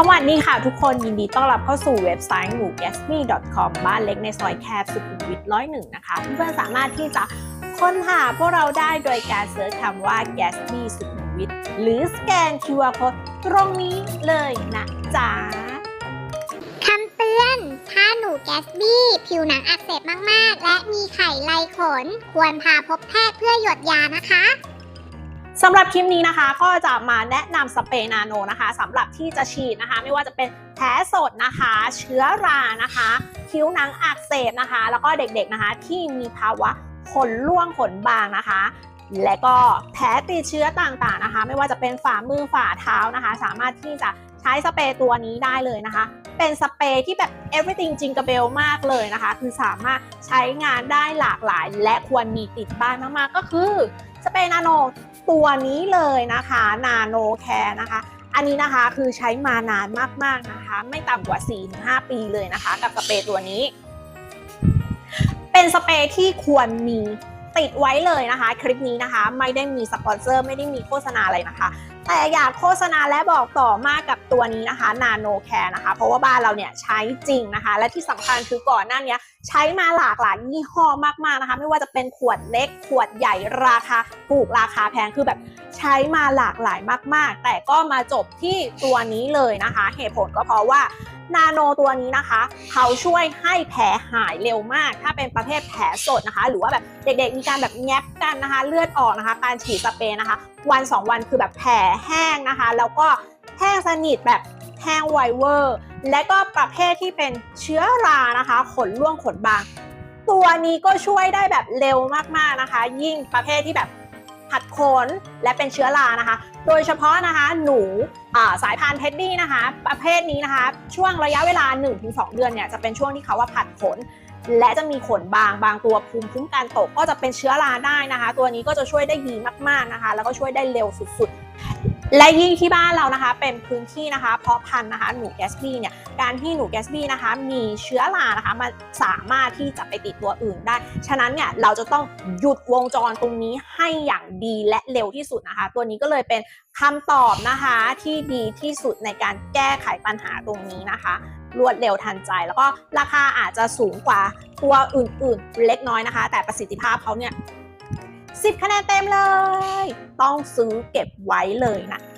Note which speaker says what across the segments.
Speaker 1: สวัสดีค่ะทุกคนยินดีต้อนรับเข้าสู่เว็บไซต์หนู g a s m y c o m บ้านเล็กในซอยแคบสุขุมวิทร้อยหนึ่งนะคะ เพื่อนๆสามารถที่จะค้นหาพวกเราได้โดยการเสิร์ชคำว่า g a s m y สุขุมวิทหรือสแกน QR code ตรงนี้เลยนะจ๊ะ
Speaker 2: คำเตือน ถ้าหนูแกสบี้ผิวหนังอักเสบมากๆ และมีไข่ลายขน ควรพาพบแพทย์เพื่อหยดยานะคะ
Speaker 1: สำหรับคลิปนี้นะคะก็จะมาแนะนำสเปรย์นาโนนะคะสำหรับที่จะฉีดนะคะ ไม่ว่าจะเป็นแผลสดนะคะ เชื้อรานะคะ คิ้วหนังอักเสบนะคะ แล้วก็เด็กๆนะคะที่มีภาวะขนร่วงขนบางนะคะ และก็แผลติดเชื้อต่างๆนะคะ ไม่ว่าจะเป็นฝ่ามือฝ่าเท้านะคะ สามารถที่จะใช้สเปรย์ตัวนี้ได้เลยนะคะ เป็นสเปรย์ที่แบบ everything จริงกระเบลมากเลยนะคะ คือสามารถใช้งานได้หลากหลาย และควรมีติดบ้านมากๆก็คือ สเปรย์นาโนตัวนี้เลยนะคะนาโนแคร์นะคะ อันนี้นะคะคือใช้มานานมากๆนะคะ ไม่ต่ำกว่า 4-5 ปีเลยนะคะ กับสเปรย์ตัวนี้ เป็นสเปรย์ที่ควรมีติดไว้เลยนะคะ คลิปนี้นะคะ ไม่ได้มีสปอนเซอร์ ไม่ได้มีโฆษณาอะไรนะคะ แต่อยากโฆษณาและบอกต่อมากกับตัวนี้นะคะนาโนแคร์นะคะ เพราะว่าบ้านเราเนี่ยใช้จริงนะคะ และที่สำคัญคือก่อนหน้านี้ใช้มาหลากหลายยี่ห้อมากๆนะคะ ไม่ว่าจะเป็นขวดเล็ก ขวดใหญ่ราคาถูกราคาแพงคือแบบใช้มาหลากหลายมาก ๆ แต่ก็มาจบที่ตัวนี้เลยนะคะ เหตุผลก็เพราะว่า นาโนตัวนี้นะคะ เขาช่วยให้แผลหายเร็วมาก ถ้าเป็นประเภทแผลสดนะคะ หรือว่าแบบเด็กๆมีการแบบแงบกันนะคะ เลือดออกนะคะ การฉีดสเปรย์นะคะ วันสองวันคือแบบแผลแห้งนะคะ แล้วก็แห้งสนิทแบบแห้งไวเวอร์ และก็ประเภทที่เป็นเชื้อรานะคะ ขนร่วงขนบาง ตัวนี้ก็ช่วยได้แบบเร็วมากๆนะคะ ยิ่งประเภทที่แบบ ผัดขนและเป็นเชื้อรานะคะ โดยเฉพาะนะคะหนูสายพันธุ์เท็ดดี้นะคะ ประเภทนี้นะคะ ช่วงระยะเวลา 1-2 เดือนเนี่ยจะเป็นช่วงที่เขาว่าผัดขนและจะมีขนบางบางตัวภูมิคุ้มกันตกก็จะเป็นเชื้อราได้นะคะ ตัวนี้ก็จะช่วยได้ดีมากๆนะคะ แล้วก็ช่วยได้เร็วสุดๆ และยิ่งที่บ้านเรานะคะ เป็นพื้นที่นะคะ เพาะพันธุ์นะคะหนูแกสบี้เนี่ย การที่หนูแกสบี้นะคะ มีเชื้อรานะคะมันสามารถที่จะไปติดตัวอื่นได้ ฉะนั้นเนี่ยเราจะต้องหยุดวงจรตรงนี้ให้อย่างดีและเร็วที่สุดนะคะ ตัวนี้ก็เลยเป็นคำตอบนะคะที่ดีที่สุดในการแก้ไขปัญหาตรงนี้นะคะ รวดเร็วทันใจ แล้วก็ราคาอาจจะสูงกว่าตัวอื่นๆ เล็กน้อยนะคะ แต่ประสิทธิภาพเขาเนี่ย10 คะแนนเต็มเลย ต้องซื้อเก็บไว้เลยนะจ๊ะ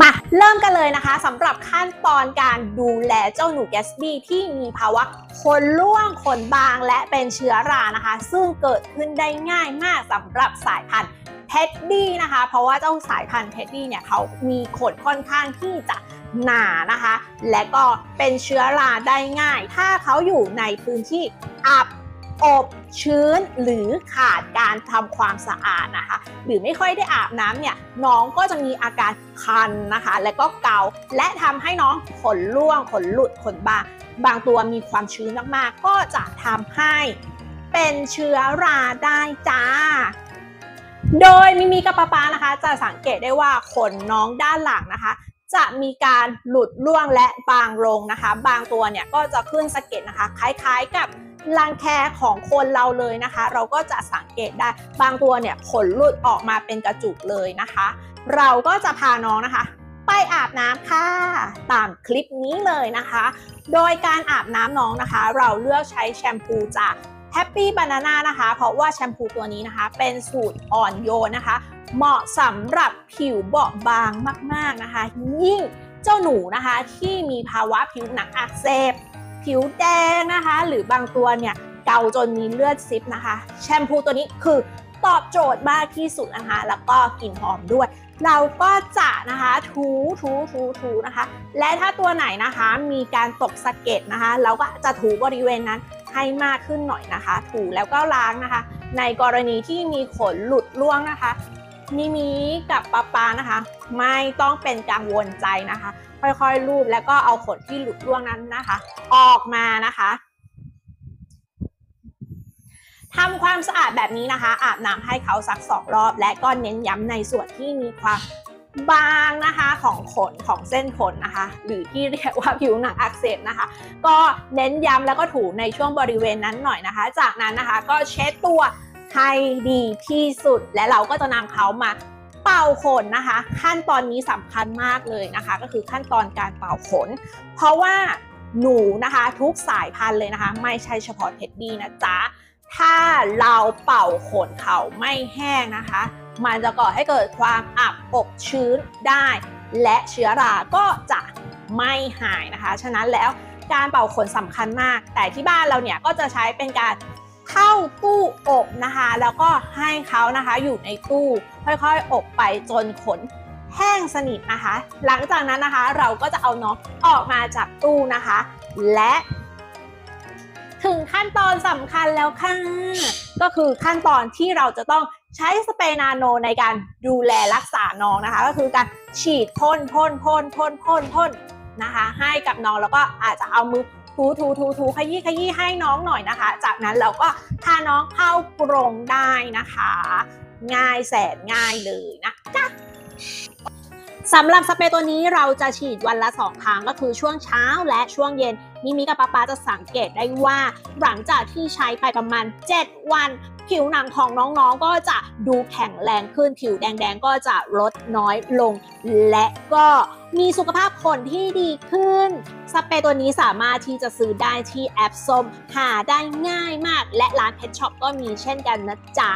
Speaker 1: มาเริ่มกันเลยนะคะสำหรับขั้นตอนการดูแลเจ้าหนูแกสบี้ที่มีภาวะขนร่วงขนบางและเป็นเชื้อรานะคะ ซึ่งเกิดขึ้นได้ง่ายมากสำหรับสายพันธุ์เท็ดดี้นะคะ เพราะว่าเจ้าสายพันธุ์เท็ดดี้เนี่ยเขามีขนค่อนข้างที่จะหนานะคะ และก็เป็นเชื้อราได้ง่าย ถ้าเขาอยู่ในพื้นที่อับ อบชื้นหรือขาดการทำความสะอาดนะคะ หรือไม่ค่อยได้อาบน้ำเนี่ยน้องก็จะมีอาการคันนะคะ และก็เกาและทำให้น้องขนร่วงขนหลุดขนบางบางตัวมีความชื้นมากๆ ก็จะทำให้เป็นเชื้อราได้จ้าโดยมิมีกับปาปานะคะ จะสังเกตได้ว่าขนน้องด้านหลังนะคะ จะมีการหลุดร่วงและบางลงนะคะ บางตัวเนี่ยก็จะขึ้นสะเก็ดนะคะ คล้ายๆกับ รังแคของคนเราเลยนะคะ เราก็จะสังเกตได้บางตัวเนี่ยขนหลุดออกมาเป็นกระจุกเลยนะคะ เราก็จะพาน้องนะคะ ไปอาบน้ำค่ะตามคลิปนี้เลยนะคะ โดยการอาบน้ำน้องนะคะ เราเลือกใช้แชมพูจาก Happy Banana นะคะ เพราะว่าแชมพูตัวนี้นะคะ เป็นสูตรอ่อนโยนนะคะ เหมาะสำหรับผิวเบาบางมาก ๆนะคะ ยิ่งเจ้าหนูนะคะที่มีภาวะผิวหนังอักเสบ ผิวแดงนะคะ หรือบางตัวเนี่ยเกาจนมีเลือดซิปนะคะ แชมพูตัวนี้คือตอบโจทย์มากที่สุดนะคะ แล้วก็กลิ่นหอมด้วย เราก็จะนะคะถูถูถูถูนะคะ และถ้าตัวไหนนะคะมีการตกสะเก็ดนะคะ เราก็จะถูบริเวณนั้นให้มากขึ้นหน่อยนะคะ ถูแล้วก็ล้างนะคะ ในกรณีที่มีขนหลุดร่วงนะคะ มิมิกับปาปานะคะ ไม่ต้องเป็นกังวลใจนะคะ ค่อยๆลูบแล้วก็เอาขนที่หลุดร่วงนั้นนะคะ ออกมานะคะทำความสะอาดแบบนี้นะคะ อาบน้ำให้เขาสักสองรอบ และก็เน้นย้ำในส่วนที่มีความบางนะคะของขนของเส้นขนนะคะ หรือที่เรียกว่าผิวหนังอักเสบนะคะ ก็เน้นย้ำแล้วก็ถูในช่วงบริเวณนั้นหน่อยนะคะ จากนั้นนะคะก็เช็ดตัว ให้ดีที่สุด และเราก็จะนำเขามาเป่าขนนะคะ ขั้นตอนนี้สำคัญมากเลยนะคะ ก็คือขั้นตอนการเป่าขน เพราะว่าหนูนะคะทุกสายพันธุ์เลยนะคะ ไม่ใช่เฉพาะเท็ดดี้นะจ๊ะถ้าเราเป่าขนเขาไม่แห้งนะคะ มันจะก่อให้เกิดความอับอบชื้นได้ และเชื้อราก็จะไม่หายนะคะ ฉะนั้นแล้วการเป่าขนสำคัญมาก แต่ที่บ้านเราเนี่ยก็จะใช้เป็นการ เข้าตู้อบนะคะ แล้วก็ให้เขานะคะอยู่ในตู้ค่อยๆ อบไปจนขนแห้งสนิทนะคะ หลังจากนั้นนะคะเราก็จะเอาน้องออกมาจากตู้นะคะ และถึงขั้นตอนสำคัญแล้วค่ะ ก็คือขั้นตอนที่เราจะต้องใช้สเปรย์นาโนในการดูแลรักษาน้องนะคะ ก็คือการฉีดพ่นพ่นพ่นพ่นพ่นพ่นนะคะ ให้กับน้องแล้วก็อาจจะเอามือ ถูถูถูถูขยี้ขยี้ให้น้องหน่อยนะคะ จากนั้นเราก็พาน้องเข้ากรงได้นะคะ ง่ายแสนง่ายเลยนะจ๊ะสำหรับสเปรย์ตัวนี้เราจะฉีดวันละสองครั้งก็คือช่วงเช้าและช่วงเย็นมิมิกับป๊าป๊าจะสังเกตได้ว่า หลังจากที่ใช้ไปประมาณ 7 วัน ผิวหนังของน้องๆก็จะดูแข็งแรงขึ้นผิวแดงๆก็จะลดน้อยลง และก็มีสุขภาพขนที่ดีขึ้น สเปรย์ตัวนี้สามารถที่จะซื้อได้ที่แอปส้มหาได้ง่ายมาก และร้านเพชช็อปก็มีเช่นกันนะจ๊ะ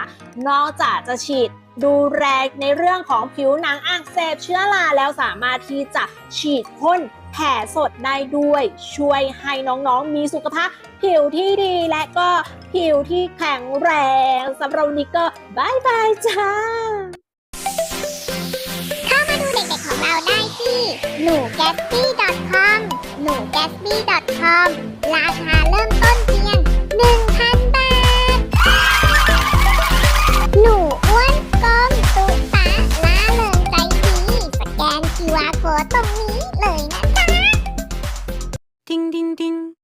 Speaker 1: นอกจากจะฉีดดูแลในเรื่องของผิวหนังอักเสบเชื้อราแล้วสามารถที่จะฉีดพ่นแผลสดได้ด้วย ช่วยให้น้องๆ มีสุขภาพ ผิวที่ดีและก็ผิวที่แข็งแรงสำหรับวันนี้ก็บายบายจ้า
Speaker 2: เข้ามาดูเด็กๆของเราได้ที่หนู g a t s b y c o m หนูแกสบี้ c o m ราคาเริ่มต้น